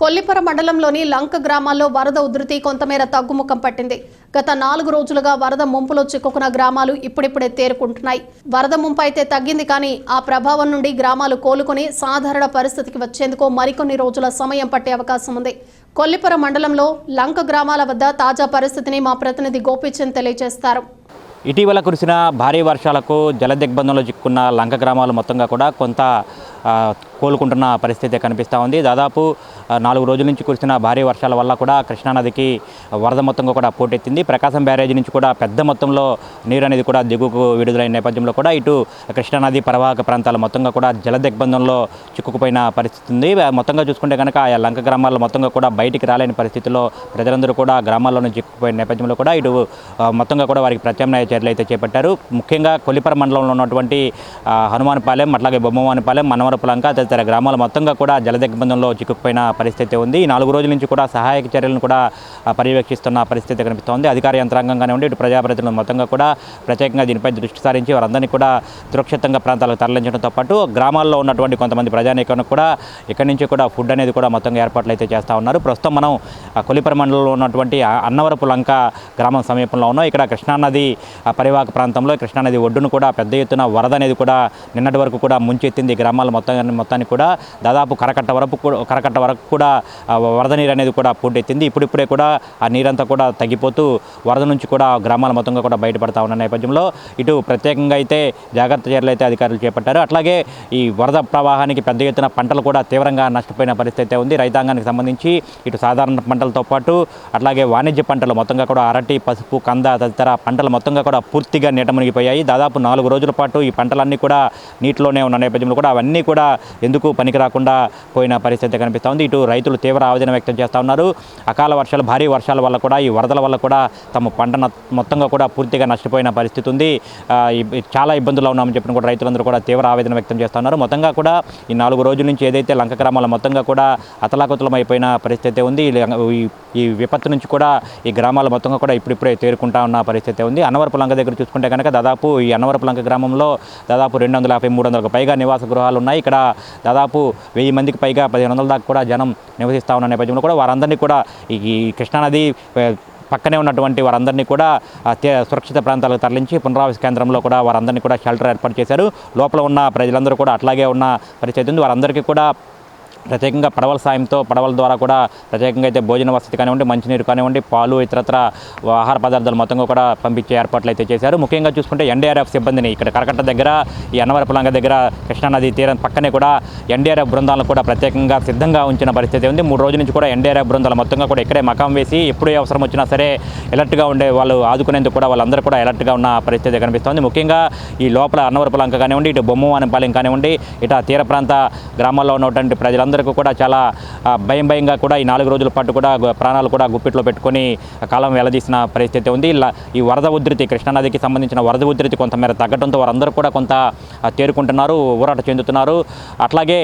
కొల్లిపర మండలంలోని లంక గ్రామాల్లో వరద ఉధృతి కొంతమేర తగ్గుముఖం పట్టింది. గత నాలుగు రోజులుగా వరద ముంపులో చిక్కుకున్న గ్రామాలు ఇప్పుడిప్పుడే తేరుకుంటున్నాయి. వరద ముంపు అయితే తగ్గింది కానీ ఆ ప్రభావం నుండి గ్రామాలు కోలుకొని సాధారణ పరిస్థితికి వచ్చేందుకు మరికొన్ని రోజుల సమయం పట్టే అవకాశం ఉంది. కొల్లిపర మండలంలో లంక గ్రామాల వద్ద తాజా పరిస్థితిని మా ప్రతినిధి గోపీచంద్ తెలియజేస్తారు. ఇటీవల కురిసిన భారీ వర్షాలకు జల దిగ్బంధంలో చిక్కున్న లంక గ్రామాలు మొత్తంగా కూడా కొంత కోలుకుంటున్న పరిస్థితి కనిపిస్తూ ఉంది. దాదాపు నాలుగు రోజుల నుంచి కురిసిన భారీ వర్షాల వల్ల కూడా కృష్ణానదికి వరద మొత్తంగా కూడా పోటెత్తింది. ప్రకాశం బ్యారేజీ నుంచి కూడా పెద్ద మొత్తంలో నీరు అనేది కూడా దిగుకు విడుదలైన నేపథ్యంలో కూడా ఇటు కృష్ణానది పరివాహక ప్రాంతాల మొత్తంగా కూడా జల దిగ్బంధంలో చిక్కుకుపోయిన పరిస్థితి ఉంది. మొత్తంగా చూసుకుంటే కనుక ఆయా లంక గ్రామాల్లో మొత్తంగా కూడా బయటికి రాలేని పరిస్థితిలో ప్రజలందరూ కూడా గ్రామాల్లోనే చిక్కుపోయిన నేపథ్యంలో కూడా ఇటు మొత్తంగా కూడా వారికి ప్రత్యామ్నాయ చర్యలు అయితే చేపట్టారు. ముఖ్యంగా కొలిపర మండలంలో ఉన్నటువంటి హనుమానపాలెం హనుమాన్పాలెం అట్లాగే బొమ్మవానిపాలెం కనవరపులంక తదితర గ్రామాలు మొత్తంగా కూడా జల దిగ్బంధంలో చిక్కుకుపోయిన పరిస్థితి ఉంది. ఈ నాలుగు రోజుల నుంచి కూడా సహాయక చర్యలను కూడా పర్యవేక్షిస్తున్న పరిస్థితి కనిపిస్తోంది. అధికార యంత్రాంగం కానివ్వండి ఇటు ప్రజాప్రతినిధులు మొత్తంగా కూడా ప్రత్యేకంగా దీనిపై దృష్టి సారించి వారందరినీ కూడా సురక్షితంగా ప్రాంతాలకు తరలించడంతో పాటు గ్రామాల్లో ఉన్నటువంటి కొంతమంది ప్రజానీకానికి కూడా ఇక్కడి నుంచి కూడా ఫుడ్ అనేది కూడా మొత్తంగా ఏర్పాట్లు అయితే చేస్తూ ఉన్నారు. ప్రస్తుతం మనం కొలిపర మండలంలో ఉన్నటువంటి అన్నవరపు లంక గ్రామం సమీపంలో ఉన్నాం. ఇక్కడ కృష్ణానది పరివాహక ప్రాంతంలో కృష్ణానది ఒడ్డును కూడా పెద్ద ఎత్తున వరద అనేది కూడా నిన్నటి వరకు కూడా ముంచెత్తింది. గ్రామాల మొత్తం మొత్తాన్ని కూడా దాదాపు కరకట్ట వరకు కూడా కరకట్ట వరకు కూడా వరద నీరు అనేది కూడా పూర్తయితుంది ఇప్పుడిప్పుడే కూడా ఆ నీరంతా కూడా తగ్గిపోతూ వరద నుంచి కూడా గ్రామాల మొత్తంగా కూడా బయటపడతా ఉన్న నేపథ్యంలో ఇటు ప్రత్యేకంగా అయితే జాగ్రత్త చర్యలు అయితే అధికారులు చేపట్టారు. అట్లాగే ఈ వరద ప్రవాహానికి పెద్ద ఎత్తున పంటలు కూడా తీవ్రంగా నష్టపోయిన పరిస్థితి అయితే ఉంది. రైతాంగానికి సంబంధించి ఇటు సాధారణ పంటలతో పాటు అట్లాగే వాణిజ్య పంటలు మొత్తంగా కూడా అరటి పసుపు కంద తదితర పంటలు మొత్తంగా కూడా పూర్తిగా నీట మునిగిపోయాయి. దాదాపు నాలుగు రోజుల పాటు ఈ పంటలన్నీ కూడా నీటిలోనే ఉన్న నేపథ్యంలో కూడా అవన్నీ కూడా ఎందుకు పనికి రాకుండా పోయిన పరిస్థితి కనిపిస్తూ ఉంది ఇటు రైతులు తీవ్ర ఆవేదన వ్యక్తం చేస్తూ ఉన్నారు. అకాల వర్షాలు భారీ వర్షాల వల్ల కూడా ఈ వరదల వల్ల కూడా తమ పంట మొత్తంగా కూడా పూర్తిగా నష్టపోయిన పరిస్థితి ఉంది. చాలా ఇబ్బందులు ఉన్నామని చెప్పిన కూడా రైతులందరూ కూడా తీవ్ర ఆవేదన వ్యక్తం చేస్తూ ఉన్నారు. మొత్తంగా కూడా ఈ నాలుగు రోజుల నుంచి ఏదైతే లంక గ్రామాల మొత్తంగా కూడా అతలాకుతలమైపోయిన అయిపోయిన పరిస్థితి ఉంది. ఈ విపత్తు నుంచి కూడా ఈ గ్రామాల మొత్తంగా కూడా ఇప్పుడిప్పుడే తేరుకుంటా ఉన్న పరిస్థితి ఉంది. అనవరపు లంక దగ్గర చూసుకుంటే కనుక దాదాపు ఈ అనవరపు లంక గ్రామంలో దాదాపు రెండు వందల యాభై మూడు వందలకు పైగా నివాస గృహాలు ఉన్నాయి. ఇక్కడ దాదాపు వెయ్యి మందికి పైగా పదిహేను వందల దాకా కూడా జనం నివసిస్తూ ఉన్న నేపథ్యంలో కూడా వారందరినీ కూడా ఈ కృష్ణానది పక్కనే ఉన్నటువంటి వారందరినీ కూడా సురక్షిత ప్రాంతాలకు తరలించి పునరావాస కేంద్రంలో కూడా వారందరినీ కూడా షెల్టర్ ఏర్పాటు చేశారు. లోపల ఉన్న ప్రజలందరూ కూడా అట్లాగే ఉన్న పరిస్థితి ఉంది. వారందరికీ కూడా ప్రత్యేకంగా పడవల సాయంతో పడవల ద్వారా కూడా ప్రత్యేకంగా అయితే భోజన వసతి కానివ్వండి మంచినీరు కానివ్వండి పాలు ఇతరత్ర ఆహార పదార్థాలు మొత్తంగా కూడా పంపించే ఏర్పాట్లు అయితే చేశారు. ముఖ్యంగా చూసుకుంటే ఎన్డీఆర్ఎఫ్ సిబ్బందిని ఇక్కడ కరకట్ట దగ్గర ఈ అన్నవరపులాంగ దగ్గర కృష్ణానది తీరం పక్కనే కూడా ఎన్డీఆర్ఎఫ్ బృందాలను కూడా ప్రత్యేకంగా సిద్ధంగా ఉంచిన పరిస్థితి ఉంది. మూడు రోజుల నుంచి కూడా ఎన్డీఆర్ఎఫ్ బృందాలు మొత్తంగా కూడా ఇక్కడే మకాం వేసి ఎప్పుడే అవసరం వచ్చినా సరే ఎలర్ట్గా ఉండే వాళ్ళు ఆదుకునేందుకు కూడా వాళ్ళందరూ కూడా ఎలర్ట్గా ఉన్న పరిస్థితి కనిపిస్తోంది. ముఖ్యంగా ఈ లోపల అన్నవరపులాంక కానివ్వండి ఇటు బొమ్మవానిపాలెం కానివ్వండి ఇటు తీర ప్రాంత గ్రామాల్లో ఉన్నటువంటి ప్రజలందరూ ప్రజలందరికీ కూడా చాలా భయం భయంగా కూడా ఈ నాలుగు రోజుల పాటు కూడా ప్రాణాలు కూడా గుప్పిట్లో పెట్టుకొని కాలం వెల్లదీసిన పరిస్థితి ఉంది. ఇలా ఈ వరద ఉధృతి కృష్ణానదికి సంబంధించిన వరద ఉధృతి కొంతమేర తగ్గడంతో వారందరూ కూడా కొంత చేరుకుంటున్నారు తేరుకుంటున్నారు ఊరాట చెందుతున్నారు. అట్లాగే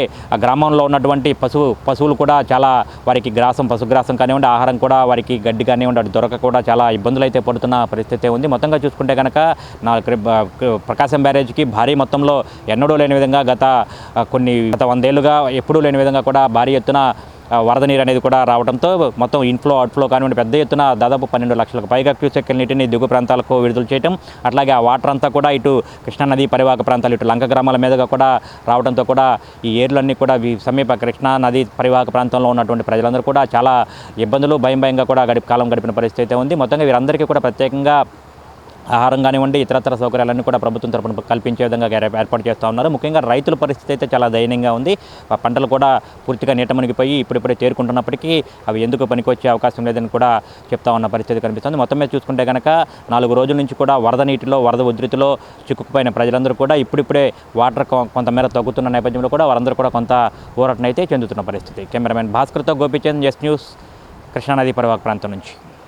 గ్రామంలో ఉన్నటువంటి పశువు పశువులు కూడా చాలా వారికి గ్రాసం పశుగ్రాసం కానివ్వండి ఆహారం కూడా వారికి గడ్డి కానివ్వండి అటు దొరక కూడా చాలా ఇబ్బందులు అయితే పడుతున్న పరిస్థితి ఉంది. మొత్తంగా చూసుకుంటే కనుక నా ప్రకాశం బ్యారేజ్కి భారీ మొత్తంలో ఎన్నడూ లేని విధంగా గత కొన్ని గత వందేళ్ళుగా ఎప్పుడూ లేని విధంగా కూడా భారీ ఎత్తున వరద నీరు అనేది కూడా రావడంతో మొత్తం ఇన్ఫ్లో అవుట్ఫ్లో కానివ్వండి పెద్ద ఎత్తున దాదాపు పన్నెండు లక్షలకు పైగా క్యూసెక్కల నీటిని దిగు ప్రాంతాలకు విడుదల చేయటం అట్లాగే ఆ వాటర్ అంతా కూడా ఇటు కృష్ణానది పరివాహక ప్రాంతాలు ఇటు లంక గ్రామాల మీదుగా కూడా రావడంతో కూడా ఈ ఏర్లన్నీ కూడా సమీప కృష్ణా నది పరివాహక ప్రాంతంలో ఉన్నటువంటి ప్రజలందరూ కూడా చాలా ఇబ్బందులు భయం భయంగా కూడా గడిపి కాలం గడిపిన పరిస్థితి అయితే ఉంది. మొత్తంగా వీరందరికీ కూడా ప్రత్యేకంగా ఆహారం కానివ్వండి ఇతరత్ర సౌకర్యాలన్నీ కూడా ప్రభుత్వం తరపున కల్పించే విధంగా ఏర్పాటు చేస్తూ ఉన్నారు. ముఖ్యంగా రైతుల పరిస్థితి అయితే చాలా దయనీయంగా ఉంది. ఆ పంటలు కూడా పూర్తిగా నీట మునిగిపోయి ఇప్పుడిప్పుడే చేరుకుంటున్నప్పటికీ అవి ఎందుకు పనికొచ్చే అవకాశం లేదని కూడా చెప్తా ఉన్న పరిస్థితి కనిపిస్తుంది. మొత్తం మీద చూసుకుంటే కనుక నాలుగు రోజుల నుంచి కూడా వరద నీటిలో వరద ఉధృతిలో చిక్కుకుపోయిన ప్రజలందరూ కూడా ఇప్పుడిప్పుడే వాటర్ కొంతమేర తగ్గుతున్న నేపథ్యంలో కూడా వారందరూ కూడా కొంత ఊరటనైతే చెందుతున్న పరిస్థితి. కెమెరామెన్ భాస్కర్తో గోపిచంద్ ఎస్ న్యూస్ కృష్ణానది పరివాహక ప్రాంతం నుంచి.